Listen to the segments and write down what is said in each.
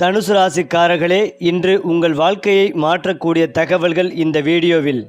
தனுசு ராசிக்காரர்களே இன்று உங்கள் வாழ்க்கையை மாற்றக்கூடிய தகவல்கள் இந்த வீடியோவில்.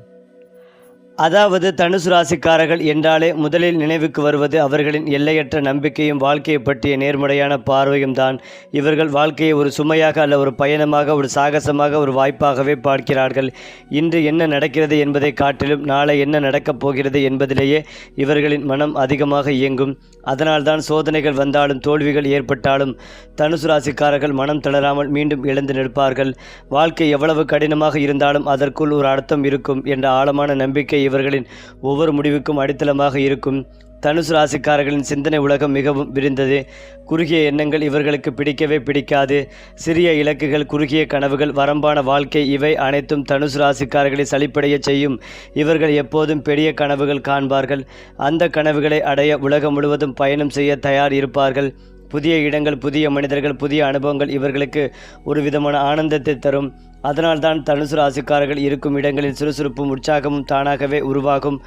அதாவது தனுசு ராசிக்காரர்கள் என்றாலே முதலில் நினைவுக்கு வருவது அவர்களின் எல்லையற்ற நம்பிக்கையும் வாழ்க்கையை பற்றிய நேர்மறையான பார்வையும் தான். இவர்கள் வாழ்க்கையை ஒரு சுமையாக அல்ல ஒரு பயணமாக ஒரு சாகசமாக ஒரு வாய்ப்பாகவே பார்க்கிறார்கள். இன்று என்ன நடக்கிறது என்பதை காட்டிலும் நாளை என்ன நடக்கப் போகிறது என்பதிலேயே இவர்களின் மனம் அதிகமாக இயங்கும். அதனால்தான் சோதனைகள் வந்தாலும் தோல்விகள் ஏற்பட்டாலும் தனுசு ராசிக்காரர்கள் மனம் தளராமல் மீண்டும் எழுந்து நிற்பார்கள். வாழ்க்கை எவ்வளவு கடினமாக இருந்தாலும் அதற்குள் ஒரு அர்த்தம் இருக்கும் என்ற ஆழமான நம்பிக்கை இவர்களின் ஒவ்வொரு முடிவுக்கும் அடித்தளமாக இருக்கும் தனுசு ராசிக்காரர்களின் சிந்தனை உலகம் மிகவும் விரிந்தது. குறுகிய எண்ணங்கள் இவர்களுக்கு பிடிக்கவே பிடிக்காது. சிறிய இலக்குகள் குறுகிய கனவுகள் வரம்பான வாழ்க்கை இவை அனைத்தும் தனுசு ராசிக்காரர்களை சலிப்படைய செய்யும். இவர்கள் எப்போதும் பெரிய கனவுகள் காண்பார்கள். அந்த கனவுகளை அடைய உலகம் முழுவதும் பயணம் செய்ய தயார் இருப்பார்கள். புதிய இடங்கள் புதிய மனிதர்கள் புதிய அனுபவங்கள் இவர்களுக்கு ஒரு விதமான ஆனந்தத்தை தரும். அதனால்தான் தனுசு ராசிக்காரர்கள் இருக்கும் இடங்களில் சுறுசுறுப்பும் உற்சாகமும் தானாகவே உருவாகும்.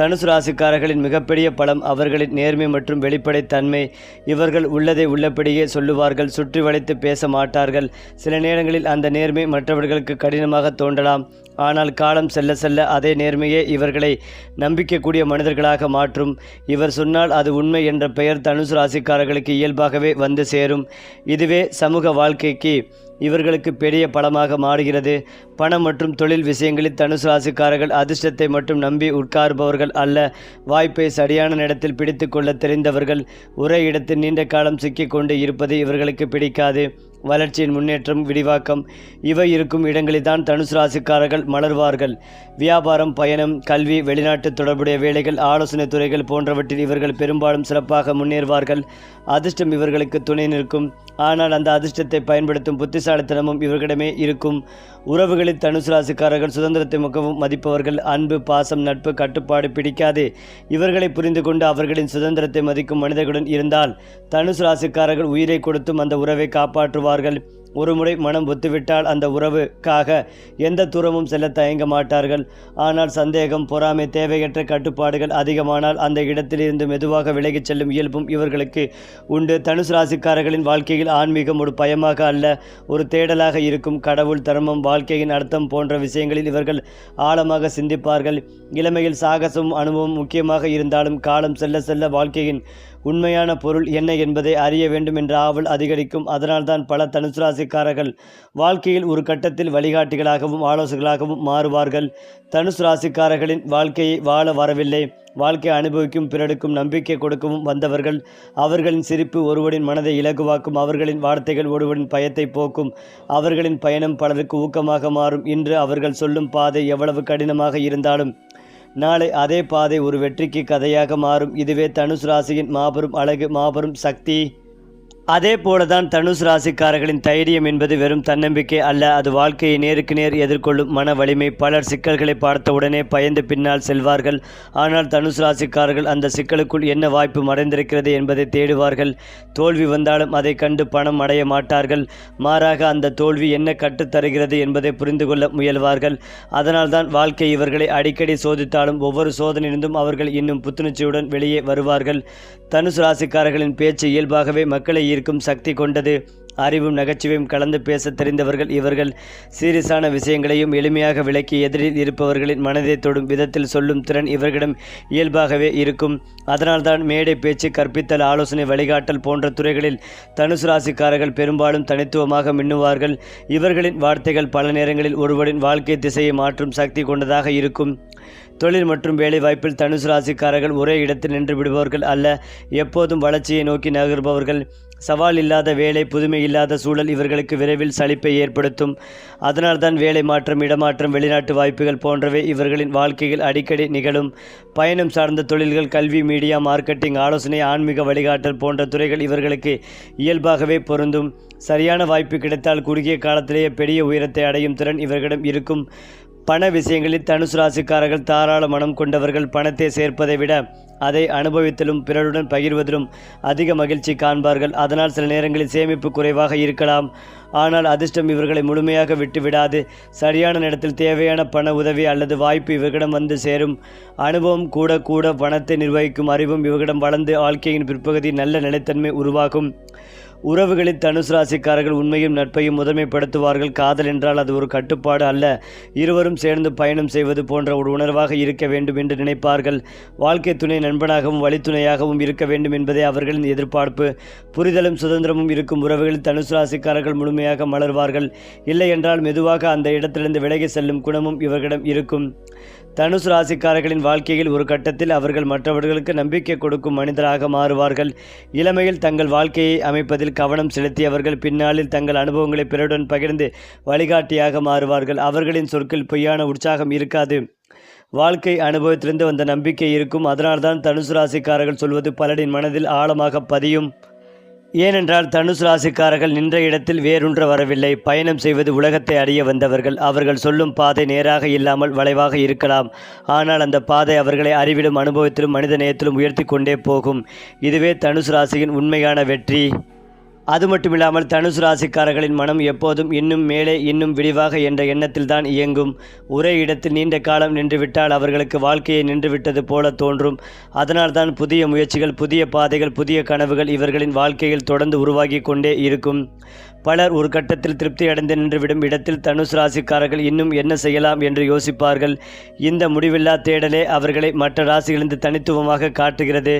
தனுசு ராசிக்காரர்களின் மிகப்பெரிய பலம் அவர்களின் நேர்மை மற்றும் வெளிப்படைத்தன்மை இவர்கள் உள்ளதை உள்ளபடியே சொல்லுவார்கள் சுற்றி வளைத்து பேச மாட்டார்கள். சில நேரங்களில் அந்த நேர்மை மற்றவர்களுக்கு கடினமாக தோன்றலாம். ஆனால் காலம் செல்ல செல்ல அதே நேர்மையே இவர்களை நம்பிக்கைக்கூடிய மனிதர்களாக மாற்றும். இவர் சொன்னால் அது உண்மை என்ற பெயர் தனுசு ராசிக்காரர்களுக்கு இயல்பாகவே வந்து சேரும். இதுவே சமூக வாழ்க்கைக்கு இவர்களுக்கு பெரிய பலமாக மாறுகிறது. பணம் மற்றும் தொழில் விஷயங்களில் தனுசு ராசிக்காரர்கள் அதிர்ஷ்டத்தை மட்டும் நம்பி உட்காருபவர்கள் அல்ல. வாய்ப்பை சரியான நேரத்தில் பிடித்து கொள்ள தெரிந்தவர்கள். ஒரே இடத்தில் நீண்ட காலம் சிக்கிக்கொண்டு இருப்பது இவர்களுக்கு பிடிக்காது. வளர்ச்சியின் முன்னேற்றம் விரிவாக்கம் இவை இருக்கும் இடங்களில்தான் தனுசு ராசிக்காரர்கள் மலர்வார்கள். வியாபாரம் பயணம் கல்வி வெளிநாட்டு தொடர்புடைய வேலைகள் ஆலோசனை துறைகள் போன்றவற்றில் இவர்கள் பெரும்பாலும் சிறப்பாக முன்னேறுவார்கள். அதிர்ஷ்டம் இவர்களுக்கு துணை நிற்கும். ஆனால் அந்த அதிர்ஷ்டத்தை பயன்படுத்தும் புத்திசாலித்தனமும் இவர்களிடமே இருக்கும். உறவுகளில் தனுசு ராசிக்காரர்கள் சுதந்திரத்தை மிகவும் மதிப்பவர்கள். அன்பு பாசம் நட்பு கட்டுப்பாடு பிடிக்காது. இவர்களை புரிந்து கொண்டு அவர்களின் சுதந்திரத்தை மதிக்கும் மனிதர்களுடன் இருந்தால் தனுசு ராசிக்காரர்கள் உயிரை கொடுத்தும் அந்த உறவை கொள்வார்கள் ஒருமுறை மனம் ஒத்துவிட்டால் அந்த உறவுக்காக எந்த தூரமும் செல்ல தயங்க மாட்டார்கள். ஆனால் சந்தேகம் பொறாமை தேவையற்ற கட்டுப்பாடுகள் அதிகமானால் அந்த இடத்திலிருந்து மெதுவாக விலகிச் செல்லும் இயல்பும் இவர்களுக்கு உண்டு. தனுசு ராசிக்காரர்களின் வாழ்க்கையில் ஆன்மீகம் ஒரு பயமாக அல்ல ஒரு தேடலாக இருக்கும். கடவுள் தர்மம் வாழ்க்கையின் அர்த்தம் போன்ற விஷயங்களில் இவர்கள் ஆழமாக சிந்திப்பார்கள். இளமையில் சாகசமும் அனுபவம் முக்கியமாக இருந்தாலும் காலம் செல்ல செல்ல வாழ்க்கையின் உண்மையான பொருள் என்ன என்பதை அறிய வேண்டும் என்ற ஆவல் அதிகரிக்கும். அதனால்தான் பல தனுசு ராசிக்காரர்கள் வாழ்க்கையில் ஒரு கட்டத்தில் வழிகாட்டிகளாகவும் ஆலோசகர்களாகவும் மாறுவார்கள். தனுசு ராசிக்காரர்களின் வாழ்க்கையை வாழ வரவில்லை. வாழ்க்கை அனுபவிக்கும் பிறருக்கும் நம்பிக்கை கொடுக்கவும் வந்தவர்கள் அவர்களின் சிரிப்பு ஒருவரின் மனதை இலகுவாக்கும் அவர்களின் வார்த்தைகள் ஒருவரின் பயத்தை போக்கும் அவர்களின் பயணம் பலருக்கு ஊக்கமாக மாறும். இன்று அவர்கள் சொல்லும் பாதை எவ்வளவு கடினமாக இருந்தாலும் நாளை அதே பாதை ஒரு வெற்றிக்கு கதையாக மாறும். இதுவே தனுசு ராசியின் மாபெரும் அழகு மாபெரும் சக்தி. அதே போலதான் தனுஷ் ராசிக்காரர்களின் தைரியம் என்பது வெறும் தன்னம்பிக்கை அல்ல. அது வாழ்க்கையை நேருக்கு நேர் எதிர்கொள்ளும் மன வலிமை. பலர் சிக்கல்களை பார்த்தவுடனே பயந்து பின்னால் செல்வார்கள். ஆனால் தனுஷ் ராசிக்காரர்கள் அந்த சிக்கலுக்குள் என்ன வாய்ப்பு மறைந்திருக்கிறது என்பதை தேடுவார்கள். தோல்வி வந்தாலும் அதை கண்டு பணம் அடைய மாட்டார்கள். மாறாக அந்த தோல்வி என்ன கற்றுத் தருகிறது என்பதை புரிந்து கொள்ள முயல்வார்கள். அதனால்தான் வாழ்க்கை இவர்களை அடிக்கடி சோதித்தாலும் ஒவ்வொரு சோதனையிலிருந்தும் அவர்கள் இன்னும் புத்துணர்ச்சியுடன் வெளியே வருவார்கள். தனுஷ் ராசிக்காரர்களின் பேச்சு இயல்பாகவே மக்களை ஈர்க்கும் சக்தி கொண்டது. அறிவும் நகைச்சுவையும் கலந்து பேச தெரிந்தவர்கள் இவர்கள். சீரியஸான விஷயங்களையும் எளிமையாக விளக்கி எதிரில் இருப்பவர்களின் மனதை தொடும் விதத்தில் சொல்லும் திறன் இவர்களிடம் இயல்பாகவே இருக்கும். அதனால்தான் மேடை பேச்சு கற்பித்தல் ஆலோசனை வழிகாட்டல் போன்ற துறைகளில் தனுசு ராசிக்காரர்கள் பெரும்பாலும் தனித்துவமாக மின்னுவார்கள். இவர்களின் வார்த்தைகள் பல நேரங்களில் ஒருவரின் வாழ்க்கை திசையை மாற்றும் சக்தி கொண்டதாக இருக்கும். தொழில் மற்றும் வேலை வாய்ப்பில் தனுசு ராசிக்காரர்கள் ஒரே இடத்தில் நின்று விடுபவர்கள் அல்ல. எப்போதும் வளர்ச்சியை நோக்கி நகர்பவர்கள். சவால் இல்லாத வேலை புதுமை இல்லாத சூழல் இவர்களுக்கு விரைவில் சலிப்பை ஏற்படுத்தும். அதனால்தான் வேலை மாற்றம் இடமாற்றம் வெளிநாட்டு வாய்ப்புகள் போன்றவை இவர்களின் வாழ்க்கையில் அடிக்கடி நிகழும். பயணம் சார்ந்த தொழில்கள் கல்வி மீடியா மார்க்கெட்டிங் ஆலோசனை ஆன்மீக வழிகாட்டல் போன்ற துறைகள் இவர்களுக்கு இயல்பாகவே பொருந்தும். சரியான வாய்ப்பு கிடைத்தால் குறுகிய காலத்திலேயே பெரிய உயரத்தை அடையும் திறன் இவர்களிடம் இருக்கும். பண விஷயங்களில் தனுசு ராசிக்காரர்கள் தாராள மனம் கொண்டவர்கள் பணத்தை சேர்ப்பதை விட அதை அனுபவித்தலும் பிறருடன் பகிர்வதிலும் அதிக மகிழ்ச்சி காண்பார்கள். அதனால் சில நேரங்களில் சேமிப்பு குறைவாக இருக்கலாம். ஆனால் அதிர்ஷ்டம் இவர்களை முழுமையாக விட்டு விடாது சரியான நேரத்தில் தேவையான பண உதவி அல்லது வாய்ப்பு இவர்களிடம் வந்து சேரும். அனுபவம் கூட கூட பணத்தை நிர்வகிக்கும் அறிவும் இவர்களிடம் வளர்ந்து வாழ்க்கையின் பிற்பகுதி நல்ல நிலைத்தன்மை உருவாகும். உறவுகளில் தனுசு ராசிக்காரர்கள் உண்மையும் நட்பையும் முதன்மைப்படுத்துவார்கள். காதல் என்றால் அது ஒரு கட்டுப்பாடு அல்ல. இருவரும் சேர்ந்து பயணம் செய்வது போன்ற ஒரு உணர்வாக இருக்க வேண்டும் என்று நினைப்பார்கள். வாழ்க்கை துணை நண்பனாகவும் வழித்துணையாகவும் இருக்க வேண்டும் என்பதே அவர்களின் எதிர்பார்ப்பு. புரிதலும் சுதந்திரமும் இருக்கும் உறவுகளில் தனுசு ராசிக்காரர்கள் முழுமையாக மலர்வார்கள். இல்லை என்றால் மெதுவாக அந்த இடத்திலிருந்து விலகி செல்லும் குணமும் இவர்களிடம் இருக்கும். தனுசு ராசிக்காரர்களின் வாழ்க்கையில் ஒரு கட்டத்தில் அவர்கள் மற்றவர்களுக்கு நம்பிக்கை கொடுக்கும் மனிதராக மாறுவார்கள். இளமையில் தங்கள் வாழ்க்கையை அமைப்பதில் கவனம் செலுத்தியவர்கள் பின்னாளில் தங்கள் அனுபவங்களை பிறருடன் பகிர்ந்து வழிகாட்டியாக மாறுவார்கள். அவர்களின் சொற்கள் பொய்யான உற்சாகம் இருக்காது. வாழ்க்கை அனுபவத்திலிருந்து வந்த நம்பிக்கை இருக்கும். அதனால்தான் தனுசு ராசிக்காரர்கள் சொல்வது பலரின் மனதில் ஆழமாக பதியும். ஏனென்றால் தனுசு ராசிக்காரர்கள் நின்ற இடத்தில் வேறொன்ற வரவில்லை. பயணம் செய்வது உலகத்தை அறிய வந்தவர்கள். அவர்கள் சொல்லும் பாதை நேராக இல்லாமல் வளைவாக இருக்கலாம். ஆனால் அந்த பாதை அவர்களை அறிவிலும் அனுபவத்திலும் மனித நேயத்திலும் உயர்த்தி கொண்டே போகும். இதுவே தனுசு ராசியின் உண்மையான வெற்றி. அது மட்டுமில்லாமல் தனுசு ராசிக்காரர்களின் மனம் எப்போதும் இன்னும் மேலே இன்னும் விரிவாக என்ற எண்ணத்தில் தான் இயங்கும். ஒரே இடத்தில் நீண்ட காலம் நின்றுவிட்டால் அவர்களுக்கு வாழ்க்கையை நின்றுவிட்டது போல தோன்றும். அதனால்தான் புதிய முயற்சிகள் புதிய பாதைகள் புதிய கனவுகள் இவர்களின் வாழ்க்கையில் தொடர்ந்து உருவாகி கொண்டே இருக்கும். பலர் ஒரு கட்டத்தில் திருப்தி அடைந்து நின்றுவிடும் இடத்தில் தனுசு ராசிக்காரர்கள் இன்னும் என்ன செய்யலாம் என்று யோசிப்பார்கள். இந்த முடிவில்லா தேடலே அவர்களை மற்ற ராசிகளிலிருந்து தனித்துவமாக காட்டுகிறது.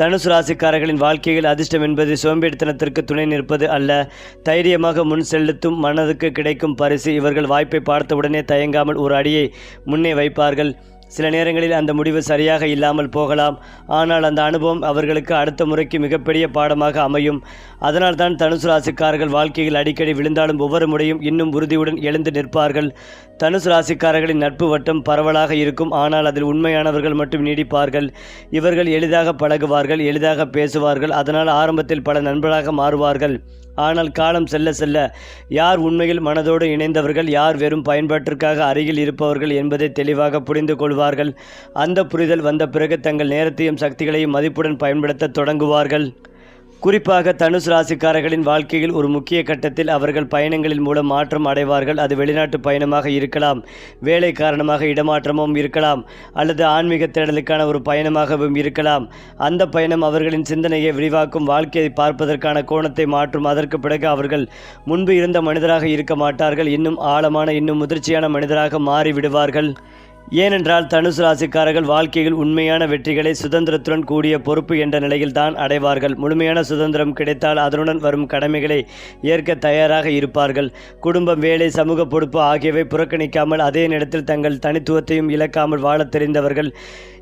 தனுசு ராசிக்காரர்களின் வாழ்க்கையில் அதிர்ஷ்டம் என்பது சோம்பேறித்தனத்திற்கு துணை நிற்பது அல்ல. தைரியமாக முன் செலுத்தும் மனதுக்கு கிடைக்கும் பரிசு. இவர்கள் வாய்ப்பை பார்த்தவுடனே தயங்காமல் ஒரு அடியை முன்னே வைப்பார்கள். சில நேரங்களில் அந்த முடிவு சரியாக இல்லாமல் போகலாம். ஆனால் அந்த அனுபவம் அவர்களுக்கு அடுத்த முறைக்கு மிகப்பெரிய பாடமாக அமையும். அதனால்தான் தனுசு ராசிக்காரர்கள் வாழ்க்கையில் அடிக்கடி விழுந்தாலும் ஒவ்வொரு முறையும் இன்னும் உறுதியுடன் எழுந்து நிற்பார்கள். தனுசு ராசிக்காரர்களின் நட்பு வட்டம் பரவலாக இருக்கும். ஆனால் அதில் உண்மையானவர்கள் மட்டும் நீடிப்பார்கள். இவர்கள் எளிதாக பழகுவார்கள் எளிதாக பேசுவார்கள். அதனால் ஆரம்பத்தில் பல நண்பராக மாறுவார்கள். ஆனால் காலம் செல்ல செல்ல யார் உண்மையில் மனதோடு இணைந்தவர்கள் யார் வெறும் பயன்பாட்டிற்காக அருகில் இருப்பவர்கள் என்பதை தெளிவாக புரிந்து கொள்வார்கள். அந்த புரிதல் வந்த பிறகு தங்கள் நேரத்தையும் சக்திகளையும் மதிப்புடன் பயன்படுத்த தொடங்குவார்கள். குறிப்பாக தனுசு ராசிக்காரர்களின் வாழ்க்கையில் ஒரு முக்கிய கட்டத்தில் அவர்கள் பயணங்களின் மூலம் மாற்றம் அடைவார்கள். அது வெளிநாட்டு பயணமாக இருக்கலாம் வேலை காரணமாக இடமாற்றமும் இருக்கலாம் அல்லது ஆன்மீக தேடலுக்கான ஒரு பயணமாகவும் இருக்கலாம். அந்த பயணம் அவர்களின் சிந்தனையை விரிவாக்கும் வாழ்க்கையை பார்ப்பதற்கான கோணத்தை மாற்றும். அதற்கு பிறகு அவர்கள் முன்பு இருந்த மனிதராக இருக்க மாட்டார்கள். இன்னும் ஆழமான இன்னும் முதிர்ச்சியான மனிதராக மாறிவிடுவார்கள். ஏனென்றால் தனுசு ராசிக்காரர்கள் வாழ்க்கையில் உண்மையான வெற்றிகளை சுதந்திரத்துடன் கூடிய பொறுப்பு என்ற நிலையில் தான் அடைவார்கள். முழுமையான சுதந்திரம் கிடைத்தால் அதனுடன் வரும் கடமைகளை ஏற்க தயாராக இருப்பார்கள். குடும்பம் வேலை சமூக பொறுப்பு ஆகியவை புறக்கணிக்காமல் அதே நேரத்தில் தங்கள் தனித்துவத்தையும் இழக்காமல் வாழத் தெரிந்தவர்கள்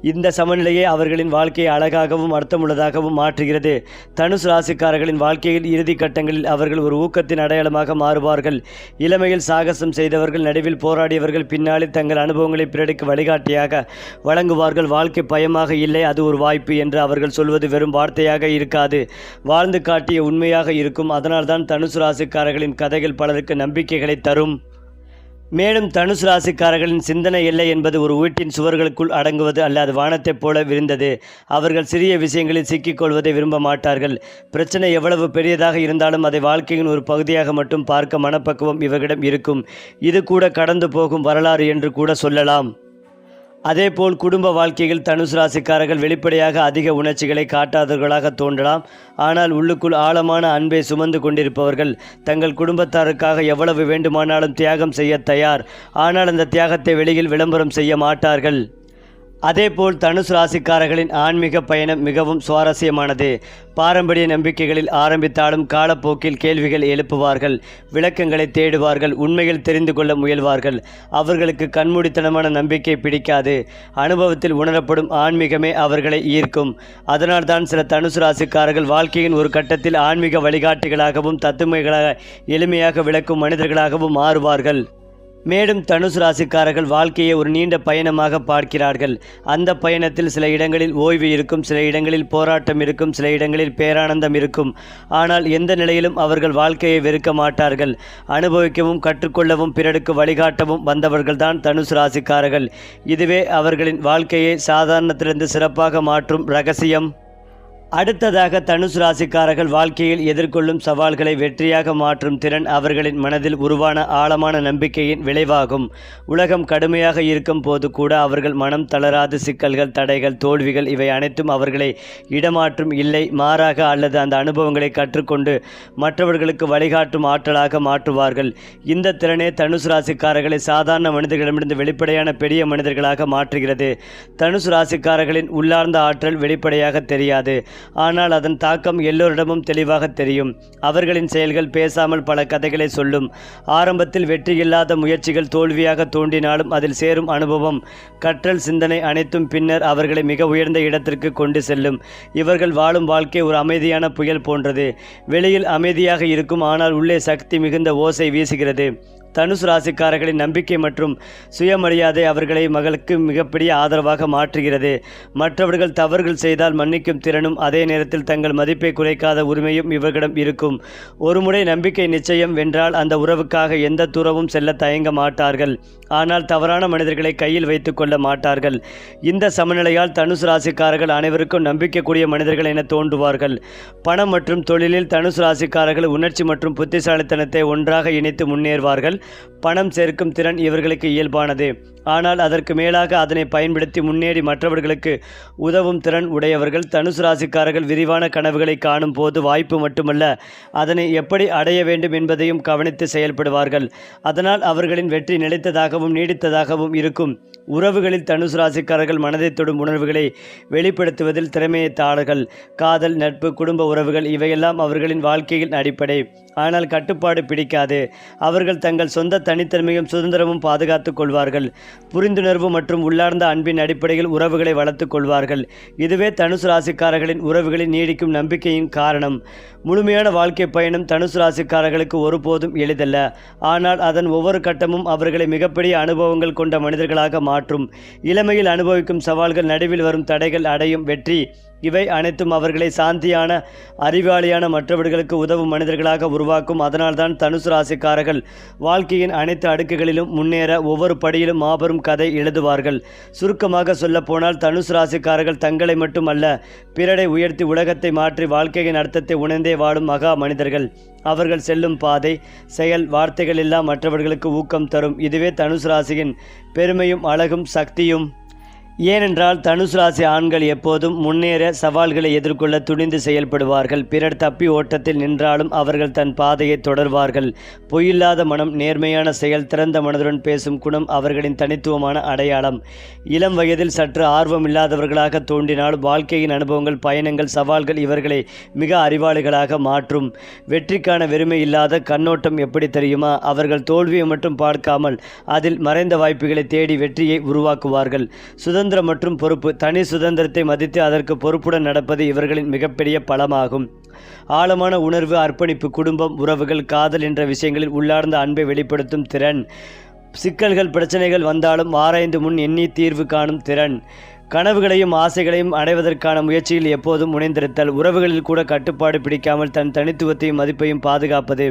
இந்த சமநிலையை அவர்களின் வாழ்க்கையை அழகாகவும் அர்த்தமுள்ளதாகவும் மாற்றுகிறது. தனுசு ராசிக்காரர்களின் வாழ்க்கையில் இறுதி கட்டங்களில் அவர்கள் ஒரு ஊக்கத்தின் அடையாளமாக மாறுவார்கள். இளமையில் சாகசம் செய்தவர்கள் நடுவில் போராடியவர்கள் பின்னாளில் தங்கள் அனுபவங்களை பிறருக்கு வழிகாட்டியாக வழங்குவார்கள். வாழ்க்கை பயமாக இல்லை அது ஒரு வாய்ப்பு என்று அவர்கள் சொல்வது வெறும் வார்த்தையாக இருக்காது. வாழ்ந்து காட்டிய உண்மையாக இருக்கும். அதனால்தான் தனுசு ராசிக்காரர்களின் கதைகள் பலருக்கு நம்பிக்கைகளை தரும். மேலும் தனுசு ராசிக்காரர்களின் சிந்தனை இல்லை என்பது ஒரு வீட்டின் சுவர்களுக்குள் அடங்குவது அல்ல அது வானத்தைப் போல விரிந்தது. அவர்கள் சிறிய விஷயங்களில் சிக்கிக்கொள்வதை விரும்ப மாட்டார்கள். பிரச்சனை எவ்வளவு பெரியதாக இருந்தாலும் அதை வாழ்க்கையின் ஒரு பகுதியாக மட்டும் பார்க்க மனப்பக்குவம் இவர்களிடம் இருக்கும். இது கூட கடந்து போகும் வரலாறு என்று கூட சொல்லலாம். அதேபோல் குடும்ப வாழ்க்கையில் தனுசு ராசிக்காரர்கள் வெளிப்படையாக அதிக உணர்ச்சிகளை காட்டாதவர்களாக தோன்றலாம். ஆனால் உள்ளுக்குள் ஆழமான அன்பை சுமந்து கொண்டிருப்பவர்கள் தங்கள் குடும்பத்தாருக்காக எவ்வளவு வேண்டுமானாலும் தியாகம் செய்ய தயார். ஆனால் அந்த தியாகத்தை வெளியில் விளம்பரம் செய்ய மாட்டார்கள். அதேபோல் தனுசு ராசிக்காரர்களின் ஆன்மீக பயணம் மிகவும் சுவாரஸ்யமானது. பாரம்பரிய நம்பிக்கைகளில் ஆரம்பித்தாலும் காலப்போக்கில் கேள்விகள் எழுப்புவார்கள் விளக்கங்களை தேடுவார்கள் உண்மைகள் தெரிந்து கொள்ள முயல்வார்கள். அவர்களுக்கு கண்மூடித்தனமான நம்பிக்கை பிடிக்காது. அனுபவத்தில் உணரப்படும் ஆன்மீகமே அவர்களை ஈர்க்கும். அதனால்தான் சில தனுசு ராசிக்காரர்கள் வாழ்க்கையின் ஒரு கட்டத்தில் ஆன்மீக வழிகாட்டிகளாகவும் தத்துமைகளாக எளிமையாக விளக்கும் மனிதர்களாகவும் மாறுவார்கள். மேலும் தனுசு ராசிக்காரர்கள் வாழ்க்கையை ஒரு நீண்ட பயணமாக பார்க்கிறார்கள். அந்த பயணத்தில் சில இடங்களில் ஓய்வு இருக்கும் சில இடங்களில் போராட்டம் இருக்கும் சில இடங்களில் பேரானந்தம் இருக்கும். ஆனால் எந்த நிலையிலும் அவர்கள் வாழ்க்கையை வெறுக்க மாட்டார்கள். அனுபவிக்கவும் கற்றுக்கொள்ளவும் பிறருக்கு வழிகாட்டவும் வந்தவர்கள்தான் தனுசு ராசிக்காரர்கள். இதுவே அவர்களின் வாழ்க்கையை சாதாரணத்திலிருந்து சிறப்பாக மாற்றும் ரகசியம். அடுத்ததாக தனுசு ராசிக்காரர்கள் வாழ்க்கையில் எதிர்கொள்ளும் சவால்களை வெற்றியாக மாற்றும் திறன் அவர்களின் மனதில் உருவான ஆழமான நம்பிக்கையின் விளைவாகும். உலகம் கடுமையாக இருக்கும் போது கூட அவர்கள் மனம் தளராத சிக்கல்கள் தடைகள் தோல்விகள் இவை அனைத்தும் அவர்களை இடமாற்றும் இல்லை மாறாக அல்லது அந்த அனுபவங்களை கற்றுக்கொண்டு மற்றவர்களுக்கு வழிகாட்டும் ஆற்றலாக மாற்றுவார்கள். இந்த திறனே தனுசு ராசிக்காரர்களை சாதாரண மனிதர்களிடமிருந்து வெளிப்படையான பெரிய மனிதர்களாக மாற்றுகிறது. தனுசு ராசிக்காரர்களின் உள்ளார்ந்த ஆற்றல் வெளிப்படையாக தெரியாது. ஆனால் அதன் தாக்கம் எல்லோரிடமும் தெளிவாக தெரியும். அவர்களின் செயல்கள் பேசாமல் பல கதைகளை சொல்லும். ஆரம்பத்தில் வெற்றி இல்லாத முயற்சிகள் தோல்வியாக தோன்றினாலும் அதில் சேரும் அனுபவம் கற்றல் சிந்தனை அனைத்தும் பின்னர் அவர்களை மிக உயர்ந்த இடத்திற்கு கொண்டு செல்லும். இவர்கள் வாழும் வாழ்க்கை ஒரு அமைதியான புயல் போன்றது. வெளியில் அமைதியாக இருக்கும் ஆனால் உள்ளே சக்தி மிகுந்த ஓசை வீசுகிறது. தனுசு ராசிக்காரர்களின் நம்பிக்கை மற்றும் சுயமரியாதை அவர்களை மகளுக்கு மிகப்பெரிய ஆதரவாக மாற்றுகிறது. மற்றவர்கள் தவறுகள் செய்தால் மன்னிக்கும் திறனும் அதே நேரத்தில் தங்கள் மதிப்பை குறைக்காத உரிமையும் இவர்களிடம் இருக்கும். ஒருமுறை நம்பிக்கை நிச்சயம் வென்றால் அந்த உறவுக்காக எந்த தூரமும் செல்ல தயங்க மாட்டார்கள். ஆனால் தவறான மனிதர்களை கையில் வைத்துக் கொள்ள மாட்டார்கள். இந்த சமநிலையால் தனுசு ராசிக்காரர்கள் அனைவருக்கும் நம்பிக்கைக்கூடிய மனிதர்கள் என தோன்றுவார்கள். பணம் மற்றும் தொழிலில் தனுசு ராசிக்காரர்கள் உணர்ச்சி மற்றும் புத்திசாலித்தனத்தை ஒன்றாக இணைத்து முன்னேறுவார்கள். பணம் சேர்க்கும் திறன் இவர்களுக்கு இயல்பானது. ஆனால் அதற்கு மேலாக அதனை பயன்படுத்தி முன்னேறி மற்றவர்களுக்கு உதவும் திறன் உடையவர்கள் தனுசு ராசிக்காரர்கள் விரிவான கனவுகளை காணும் போது வாய்ப்பு மட்டுமல்ல அதனை எப்படி அடைய வேண்டும் என்பதையும் கவனித்து செயல்படுவார்கள். அதனால் அவர்களின் வெற்றி நிலைத்ததாகவும் நீடித்ததாகவும் இருக்கும். உறவுகளில் தனுசு ராசிக்காரர்கள் மனதை தொடும் உணர்வுகளை வெளிப்படுத்துவதில் திறமையத்தாளர்கள் காதல் நட்பு குடும்ப உறவுகள் இவையெல்லாம் அவர்களின் வாழ்க்கையின் அடிப்படை. ஆனால் கட்டுப்பாடு பிடிக்காது. அவர்கள் தங்கள் சொந்த தனித்தன்மையும் சுதந்திரமும் பாதுகாத்துக் கொள்வார்கள். புரிந்துணர்வு மற்றும் உள்ளார்ந்த அன்பின் அடிப்படையில் உறவுகளை வளர்த்துக் கொள்வார்கள். இதுவே தனுசு ராசிக்காரர்களின் உறவுகளில் நீடிக்கும் நம்பிக்கையின் காரணம். முழுமையான வாழ்க்கை பயணம் தனுசு ராசிக்காரர்களுக்கு ஒருபோதும் எளிதல்ல. ஆனால் அதன் ஒவ்வொரு கட்டமும் அவர்களை மிகப்பெரிய அனுபவங்கள் கொண்ட மனிதர்களாக மாற்றும். இளமையில் அனுபவிக்கும் சவால்கள் நடுவில் வரும் தடைகள் அடையும் வெற்றி. இவை அனைத்தும் அவர்களை சாந்தியான அறிவாளியான மற்றவர்களுக்கு உதவும் மனிதர்களாக உருவாக்கும். அதனால்தான் தனுசு ராசிக்காரர்கள் வாழ்க்கையின் அனைத்து அடுக்குகளிலும் முன்னேற ஒவ்வொரு படியிலும் மாபெரும் கதை எழுதுவார்கள். சுருக்கமாக சொல்லப்போனால் தனுசு ராசிக்காரர்கள் தங்களை மட்டும் அல்ல பிறரை உயர்த்தி உலகத்தை மாற்றி வாழ்க்கையின் அர்த்தத்தை உணர்ந்தே வாழும் மகா மனிதர்கள். அவர்கள் செல்லும் பாதை செயல் வார்த்தைகள் எல்லாம் மற்றவர்களுக்கு ஊக்கம் தரும். இதுவே தனுசு ராசியின் பெருமையும் அழகும் சக்தியும். ஏனென்றால் தனுசு ராசி ஆண்கள் எப்போதும் முன்னேற சவால்களை எதிர்கொள்ள துணிந்து செயல்படுவார்கள். பிறர் தப்பி ஓட்டத்தில் நின்றாலும் அவர்கள் தன் பாதையை தொடர்வார்கள். பொய்யில்லாத மனம் நேர்மையான செயல் திறந்த மனதுடன் பேசும் குணம் அவர்களின் தனித்துவமான அடையாளம். இளம் வயதில் சற்று ஆர்வம் இல்லாதவர்களாக தோன்றினால் வாழ்க்கையின் அனுபவங்கள் பயணங்கள் சவால்கள் இவர்களை மிக அறிவாளிகளாக மாற்றும். வெற்றிக்கான வெறுமை இல்லாத கண்ணோட்டம் எப்படி தெரியுமா? அவர்கள் தோல்வியை மட்டும் பார்க்காமல் அதில் மறைந்த வாய்ப்புகளை தேடி வெற்றியை உருவாக்குவார்கள். சுதந்திரம் மற்றும் பொறுப்பு. தனி சுதந்திரத்தை மதித்து அதற்கு பொறுப்புடன் நடப்பது இவர்களின் மிகப்பெரிய பலமாகும். ஆழமான உணர்வு அர்ப்பணிப்பு குடும்பம் உறவுகள் காதல் என்ற விஷயங்களில் உள்ளார்ந்த அன்பை வெளிப்படுத்தும் திறன். சிக்கல்கள் பிரச்சனைகள் வந்தாலும் ஆராய்ந்து முன் எண்ணி தீர்வு காணும் திறன். கனவுகளையும் ஆசைகளையும் அடைவதற்கான முயற்சியில் எப்போதும் முனைந்திருத்தல் உறவுகளில் கூட கட்டுப்பாடு பிடிக்காமல் தன் தனித்துவத்தையும் மதிப்பையும் பாதுகாப்பது.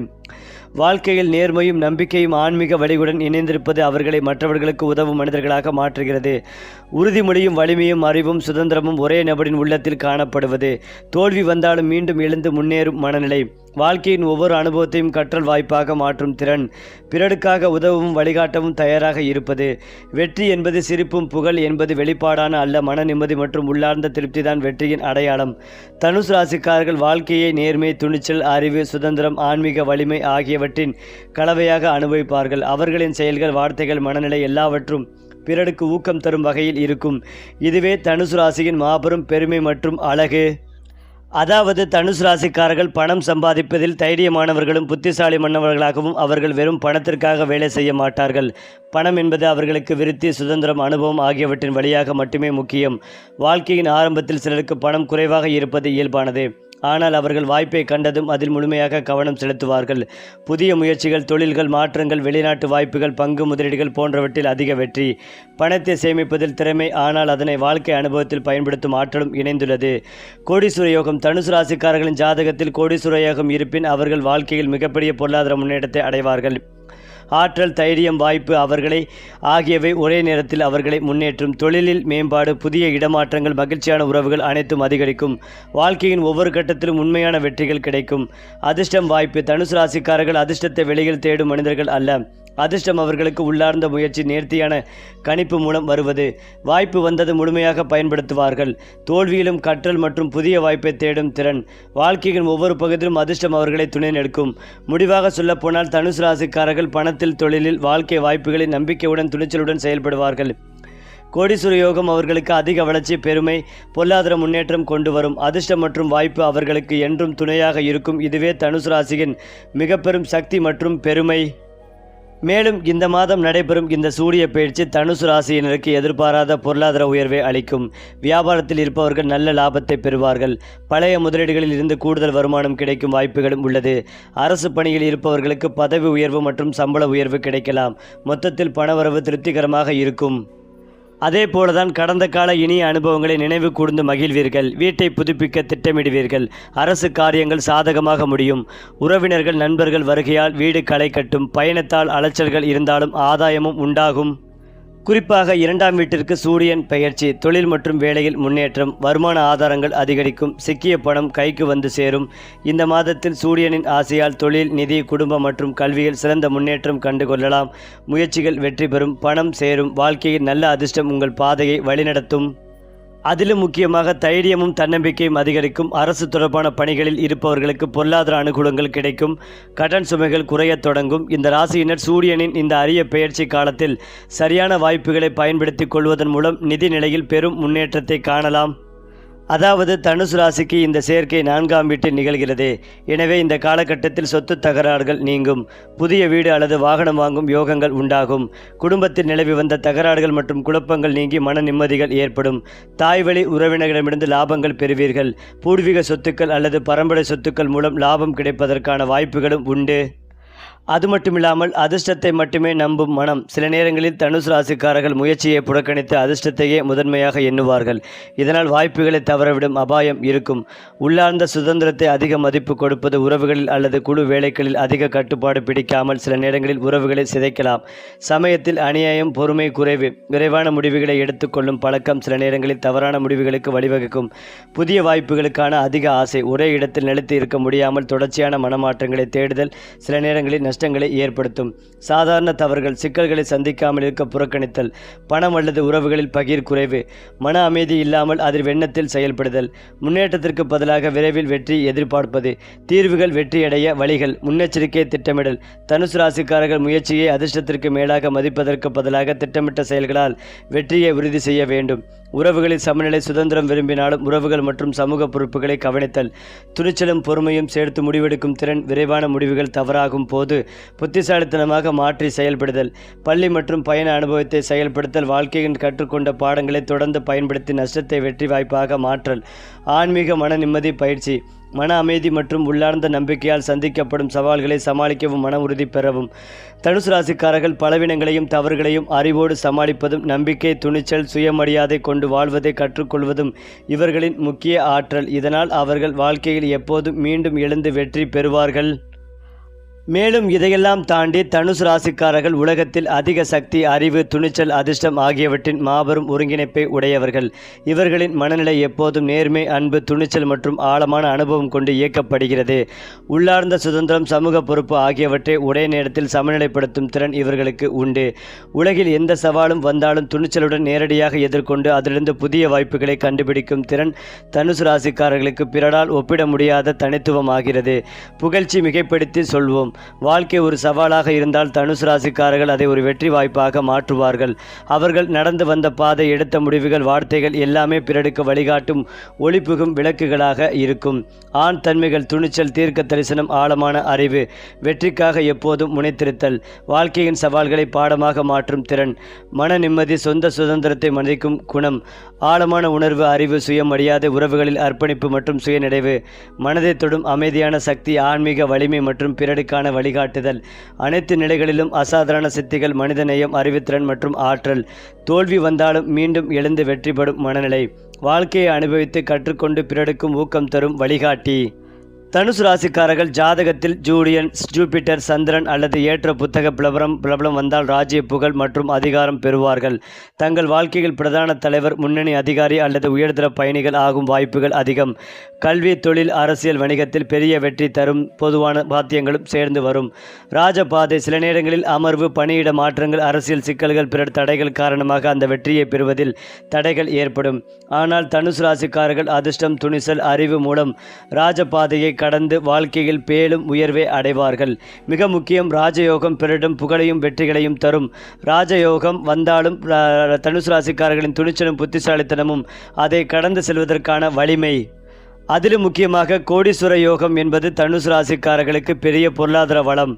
வாழ்க்கையில் நேர்மையும் நம்பிக்கையும் ஆன்மீக வழிகளுடன் இணைந்திருப்பது அவர்களை மற்றவர்களுக்கு உதவும் மனிதர்களாக மாற்றுகிறது. உறுதிமொழியும் வலிமையும் அறிவும் சுதந்திரமும் ஒரே நபரின் உள்ளத்தில் காணப்படுவது. தோல்வி வந்தாலும் மீண்டும் எழுந்து முன்னேறும் மனநிலை. வாழ்க்கையின் ஒவ்வொரு அனுபவத்தையும் கற்றல் வாய்ப்பாக மாற்றும் திறன். பிறருக்காக உதவும் வழிகாட்டவும் தயாராக இருப்பது. வெற்றி என்பது சிரிப்பும் புகழ் என்பது வெளிப்பாடான அல்ல மன நிம்மதி மற்றும் உள்ளார்ந்த திருப்திதான் வெற்றியின் அடையாளம். தனுஷ் ராசிக்காரர்கள் வாழ்க்கையை நேர்மை துணிச்சல் அறிவு சுதந்திரம் ஆன்மீக வலிமை ஆகியவற்றின் கலவையாக அனுபவிப்பார்கள். அவர்களின் செயல்கள் வார்த்தைகள் மனநிலை எல்லாவற்றும் பிறருக்கு ஊக்கம் தரும் வகையில் இருக்கும். இதுவே தனுசு ராசியின் மாபெரும் பெருமை மற்றும் அழகு. அதாவது தனுசு ராசிக்காரர்கள் பணம் சம்பாதிப்பதில் தைரியமானவர்களும் புத்திசாலி மன்னவர்களாகவும் அவர்கள் வெறும் பணத்திற்காக வேலை செய்ய மாட்டார்கள். பணம் என்பது அவர்களுக்கு விருத்தி சுதந்திரம் அனுபவம் ஆகியவற்றின் வழியாக மட்டுமே முக்கியம். வாழ்க்கையின் ஆரம்பத்தில் சிலருக்கு பணம் குறைவாக இருப்பது இயல்பானது. ஆனால் அவர்கள் வாய்ப்பை கண்டதும் அதில் முழுமையாக கவனம் செலுத்துவார்கள். புதிய முயற்சிகள் தொழில்கள் மாற்றங்கள் வெளிநாட்டு வாய்ப்புகள் பங்கு முதலீடுகள் போன்றவற்றில் அதிக வெற்றி. பணத்தை சேமிப்பதில் திறமை ஆனால் அதனை வாழ்க்கை அனுபவத்தில் பயன்படுத்தும் ஆற்றலும் இணைந்துள்ளது. கோடீஸ்வர யோகம் தனுசு ராசிக்காரர்களின் ஜாதகத்தில் கோடீஸ்வர யோகம் இருப்பின் அவர்கள் வாழ்க்கையில் மிகப்பெரிய பொருளாதார முன்னேற்றத்தை அடைவார்கள். ஆற்றல் தைரியம் வாய்ப்பு அவர்களை ஆகியவை ஒரே நேரத்தில் அவர்களை முன்னேற்றும். தொழிலில் மேம்பாடு புதிய இடமாற்றங்கள் மகிழ்ச்சியான உறவுகள் அனைத்தும் அதிகரிக்கும். வாழ்க்கையின் ஒவ்வொரு கட்டத்திலும் உண்மையான வெற்றிகள் கிடைக்கும். அதிர்ஷ்டம் வாய்ப்பு. தனுசு ராசிக்காரர்கள் அதிர்ஷ்டத்தை வெளியில் தேடும் மனிதர்கள் அல்ல. அதிர்ஷ்டம் அவர்களுக்கு உள்ளார்ந்த முயற்சி நேர்த்தியான கணிப்பு மூலம் வருவது. வாய்ப்பு வந்தது முழுமையாக பயன்படுத்துவார்கள். தோல்வியிலும் கற்றல் மற்றும் புதிய வாய்ப்பை தேடும் திறன். வாழ்க்கையின் ஒவ்வொரு பகுதியிலும் அதிர்ஷ்டம் அவர்களை துணை நிற்கும். முடிவாக சொல்லப்போனால் தனுசு ராசிக்காரர்கள் பணத்தில் தொழிலில் வாழ்க்கை வாய்ப்புகளை நம்பிக்கையுடன் துணிச்சலுடன் செயல்படுவார்கள். கோடீஸ்வர யோகம் அவர்களுக்கு அதிக வளர்ச்சி பெருமை பொருளாதார முன்னேற்றம் கொண்டு வரும் அதிர்ஷ்டம் மற்றும் வாய்ப்பு அவர்களுக்கு என்றும் துணையாக இருக்கும். இதுவே தனுசு ராசியின் மிக பெரும் சக்தி மற்றும் பெருமை. மேலும் இந்த மாதம் நடைபெறும் இந்த சூரிய பயிற்சி தனுசு ராசியினருக்கு எதிர்பாராத பொருளாதார உயர்வை அளிக்கும். வியாபாரத்தில் இருப்பவர்கள் நல்ல லாபத்தை பெறுவார்கள். பழைய முதலீடுகளில் இருந்து கூடுதல் வருமானம் கிடைக்கும் வாய்ப்புகளும் உள்ளது. அரசு பணியில் இருப்பவர்களுக்கு பதவி உயர்வு மற்றும் சம்பள உயர்வு கிடைக்கலாம். மொத்தத்தில் பணவரவு திருப்திகரமாக இருக்கும். அதே போலதான் கடந்த கால இனிய அனுபவங்களை நினைவு கூர்ந்து மகிழ்வீர்கள். வீட்டை புதுப்பிக்க திட்டமிடுவீர்கள். அரசு காரியங்கள் சாதகமாக முடியும். உறவினர்கள் நண்பர்கள் வருகையால் வீடு களை கட்டும். பயணத்தால் அலைச்சல்கள் இருந்தாலும் ஆதாயமும் உண்டாகும். குறிப்பாக இரண்டாம் வீட்டிற்கு சூரியன் பெயர்ச்சி தொழில் மற்றும் வேலையில் முன்னேற்றம் வருமான ஆதாரங்கள் அதிகரிக்கும் சிக்கிய பணம் கைக்கு வந்து சேரும். இந்த மாதத்தில் சூரியனின் ஆசையால் தொழில் நிதி குடும்பம் மற்றும் கல்வியில் சிறந்த முன்னேற்றம் கண்டுகொள்ளலாம் முயற்சிகள் வெற்றி பெறும் பணம் சேரும் வாழ்க்கையில் நல்ல அதிர்ஷ்டம் உங்கள் பாதையை வழிநடத்தும். அதிலும் முக்கியமாக தைரியமும் தன்னம்பிக்கையும் அதிகரிக்கும். அரசு தொடர்பான பணிகளில் இருப்பவர்களுக்கு பொருளாதார அனுகூலங்கள் கிடைக்கும். கடன் சுமைகள் குறையத் தொடங்கும். இந்த ராசியினர் சூரியனின் இந்த அரிய பெயர்ச்சி காலத்தில் சரியான வாய்ப்புகளை பயன்படுத்திக் கொள்வதன் மூலம் நிதி நிலையில் பெரும் முன்னேற்றத்தை காணலாம். அதாவது தனுசு ராசிக்கு இந்த சேர்க்கை நான்காம் வீட்டில் நிகழ்கிறது. எனவே இந்த காலகட்டத்தில் சொத்து தகராறுகள் நீங்கும். புதிய வீடு அல்லது வாகனம் வாங்கும் யோகங்கள் உண்டாகும். குடும்பத்தில் நிலவி வந்த தகராறுகள் மற்றும் குழப்பங்கள் நீங்கி மன நிம்மதிகள் ஏற்படும். தாய்வழி உறவினர்களிடமிருந்து லாபங்கள் பெறுவீர்கள். பூர்வீக சொத்துக்கள் அல்லது பரம்பரை சொத்துக்கள் மூலம் லாபம் கிடைப்பதற்கான வாய்ப்புகளும் உண்டு. அது மட்டுமில்லாமல் அதிர்ஷ்டத்தை மட்டுமே நம்பும் மனம். சில நேரங்களில் தனுசு ராசிக்காரர்கள் முயற்சியை புறக்கணித்து அதிர்ஷ்டத்தையே முதன்மையாக எண்ணுவார்கள். இதனால் வாய்ப்புகளை தவறவிடும் அபாயம் இருக்கும். உள்ளார்ந்த சுதந்திரத்தை அதிக மதிப்பு கொடுப்பது உறவுகளில் அல்லது குழு வேலைகளில் அதிக கட்டுப்பாடு பிடிக்காமல் சில நேரங்களில் உறவுகளை சிதைக்கலாம். சமயத்தில் அநியாயம் பொறுமை குறைவு விரைவான முடிவுகளை எடுத்துக்கொள்ளும் பழக்கம் சில நேரங்களில் தவறான முடிவுகளுக்கு வழிவகுக்கும். புதிய வாய்ப்புகளுக்கான அதிக ஆசை ஒரே இடத்தில் நிலைத்து இருக்க முடியாமல் தொடர்ச்சியான மனமாற்றங்களை தேடுதல் சில நேரங்களில் நஷ்டங்களை ஏற்படுத்தும். சாதாரண தவறுகள் சிக்கல்களை சந்திக்காமல் இருக்க புறக்கணித்தல் பணம் அல்லது உறவுகளில் பகிர் குறைவு மன அமைதி இல்லாமல் அதில் வெண்ணத்தில் செயல்படுதல் முன்னேற்றத்திற்கு பதிலாக விரைவில் வெற்றி எதிர்பார்ப்பது தீர்வுகள் வெற்றியடைய வழிகள் முன்னெச்சரிக்கை திட்டமிடல் தனுசு ராசிக்காரர்கள் முயற்சியை அதிர்ஷ்டத்திற்கு மேலாக மதிப்பதற்கு பதிலாக திட்டமிட்ட செயல்களால் வெற்றியை உறுதி செய்ய வேண்டும். உறவுகளில் சமநிலை சுதந்திரம் விரும்பினாலும் உறவுகள் மற்றும் சமூக பொறுப்புகளை கவனித்தல். துணிச்சலும் பொறுமையும் சேர்த்து முடிவெடுக்கும் திறன் விரைவான முடிவுகள் தவறாகும் போது புத்திசாலித்தனமாக மாற்றி செயல்படுதல். பள்ளி மற்றும் பயண அனுபவத்தை செயல்படுத்தல் வாழ்க்கையின் கற்றுக்கொண்ட பாடங்களை தொடர்ந்து பயன்படுத்தி நஷ்டத்தை வெற்றி வாய்ப்பாக மாற்றல். ஆன்மீக மன நிம்மதி பயிற்சி. மன அமைதி மற்றும் உள்ளார்ந்த நம்பிக்கையால் சந்திக்கப்படும் சவால்களை சமாளிக்கவும் மன உறுதி பெறவும். தனுசு ராசிக்காரர்கள் பலவினங்களையும் தவறுகளையும் அறிவோடு சமாளிப்பதும் நம்பிக்கை துணிச்சல் சுயமரியாதை கொண்டு வாழ்வதை கற்றுக்கொள்வதும் இவர்களின் முக்கிய ஆற்றல். இதனால் அவர்கள் வாழ்க்கையில் எப்போதும் மீண்டும் எழுந்து வெற்றி பெறுவார்கள். மேலும் இதையெல்லாம் தாண்டி தனுசு ராசிக்காரர்கள் உலகத்தில் அதிக சக்தி அறிவு துணிச்சல் அதிர்ஷ்டம் ஆகியவற்றின் மாபெரும் ஒருங்கிணைப்பை உடையவர்கள். இவர்களின் மனநிலை எப்போதும் நேர்மை அன்பு துணிச்சல் மற்றும் ஆழமான அனுபவம் கொண்டு இயக்கப்படுகிறது. உள்ளார்ந்த சுதந்திரம் சமூக பொறுப்பு ஆகியவற்றை ஒரே நேரத்தில் சமநிலைப்படுத்தும் திறன் இவர்களுக்கு உண்டு. உலகில் எந்த சவாலும் வந்தாலும் துணிச்சலுடன் நேரடியாக எதிர்கொண்டு அதிலிருந்து புதிய வாய்ப்புகளை கண்டுபிடிக்கும் திறன் தனுசு ராசிக்காரர்களுக்கு பிறரால் ஒப்பிட முடியாத தனித்துவமாகிறது. புகழ்ச்சி மிகைப்படுத்தி சொல்வோம். வாழ்க்கை ஒரு சவாலாக இருந்தால் தனுசு ராசிக்காரர்கள் அதை ஒரு வெற்றி வாய்ப்பாக மாற்றுவார்கள். அவர்கள் நடந்து வந்த பாதை எடுத்த முடிவுகள் வார்த்தைகள் எல்லாமே பிறருக்கு வழிகாட்டும் ஒளிப்புகும் விளக்குகளாக இருக்கும். ஆண் தன்மைகள் துணிச்சல் தீர்க்க தரிசனம் ஆழமான அறிவு வெற்றிக்காக எப்போதும் முனைத்திருத்தல் வாழ்க்கையின் சவால்களை பாடமாக மாற்றும் திறன் மன நிம்மதி சொந்த சுதந்திரத்தை மதிக்கும் குணம் ஆழமான உணர்வு அறிவு சுயமரியாதை உறவுகளில் அர்ப்பணிப்பு மற்றும் சுயநிறைவு மனதை தொடும் அமைதியான சக்தி ஆன்மீக வலிமை மற்றும் பிறடுக்கான பிறருக்கான வழிகாட்டுதல். அனைத்து நிலைகளிலும் அசாதாரண சித்திகள் மனிதநேயம் அறிவுத்திறன் மற்றும் ஆற்றல். தோல்வி வந்தாலும் மீண்டும் எழுந்து வெற்றி பெறும் மனநிலை. வாழ்க்கையை அனுபவித்து கற்றுக்கொண்டு பிறருக்கும் ஊக்கம் தரும் வழிகாட்டி. தனுசு ராசிக்காரர்கள் ஜாதகத்தில் ஜூலியன் ஜூபிட்டர் சந்திரன் அல்லது ஏற்ற புத்தக பிரபலம் பிரபலம் வந்தால் ராஜ்ய புகழ் மற்றும் அதிகாரம் பெறுவார்கள். தங்கள் வாழ்க்கையில் பிரதான தலைவர் முன்னணி அதிகாரி அல்லது உயர்தர பயணிகள் ஆகும் வாய்ப்புகள் அதிகம். கல்வி தொழில் அரசியல் வணிகத்தில் பெரிய வெற்றி தரும் பொதுவான பாத்தியங்களும் சேர்ந்து வரும். ராஜபாதை சில நேரங்களில் அமர்வு பணியிட மாற்றங்கள் அரசியல் சிக்கல்கள் பிறர் தடைகள் காரணமாக அந்த வெற்றியை பெறுவதில் தடைகள் ஏற்படும். ஆனால் தனுசு ராசிக்காரர்கள் அதிர்ஷ்டம் துணிசல் அறிவு மூலம் ராஜபாதையை கடந்து வாழ்க்கையில் பேலும் உயர்வை அடைவார்கள். மிக முக்கியம் ராஜயோகம் பிறரிடம் புகழையும் வெற்றிகளையும் தரும். ராஜயோகம் வந்தாலும் தனுசு ராசிக்காரர்களின் துணிச்சலும் புத்திசாலித்தனமும் அதை கடந்து செல்வதற்கான வலிமை. அதிலும் முக்கியமாக கோடீஸ்வர யோகம் என்பது தனுசு ராசிக்காரர்களுக்கு பெரிய பொருளாதார வளம்.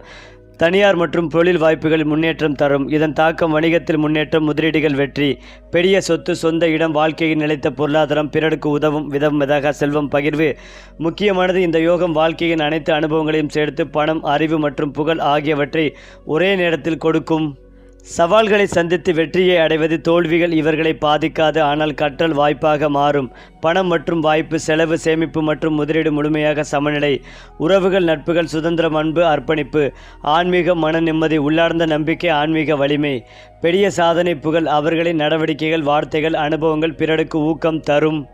தனியார் மற்றும் தொழில் வாய்ப்புகளில் முன்னேற்றம் தரும். இதன் தாக்கம் வணிகத்தில் முன்னேற்றம் முதலீடுகள் வெற்றி. பெரிய சொத்து சொந்த இடம் வாழ்க்கையில் நிலைத்த பொருளாதாரம் பிறருக்கு உதவும் விதம் விதாக செல்வம் பகிர்வு. முக்கியமானது இந்த யோகம் வாழ்க்கையின் அனைத்து அனுபவங்களையும் சேர்த்து பணம் அறிவு மற்றும் புகழ் ஆகியவற்றை ஒரே நேரத்தில் கொடுக்கும். சவால்களை சந்தித்து வெற்றியை அடைவது தோல்விகள் இவர்களை பாதிக்காது. ஆனால் கற்றல் வாய்ப்பாக மாறும். பணம் மற்றும் வாய்ப்பு செலவு சேமிப்பு மற்றும் முதலீடு முழுமையாக சமநிலை. உறவுகள் நட்புகள் சுதந்திரம் அன்பு அர்ப்பணிப்பு. ஆன்மீக மன நிம்மதி உள்ளார்ந்த நம்பிக்கை ஆன்மீக வலிமை. பெரிய சாதனை புகழ் அவர்களின் நடவடிக்கைகள் வார்த்தைகள் அனுபவங்கள் பிறருக்கு ஊக்கம் தரும்.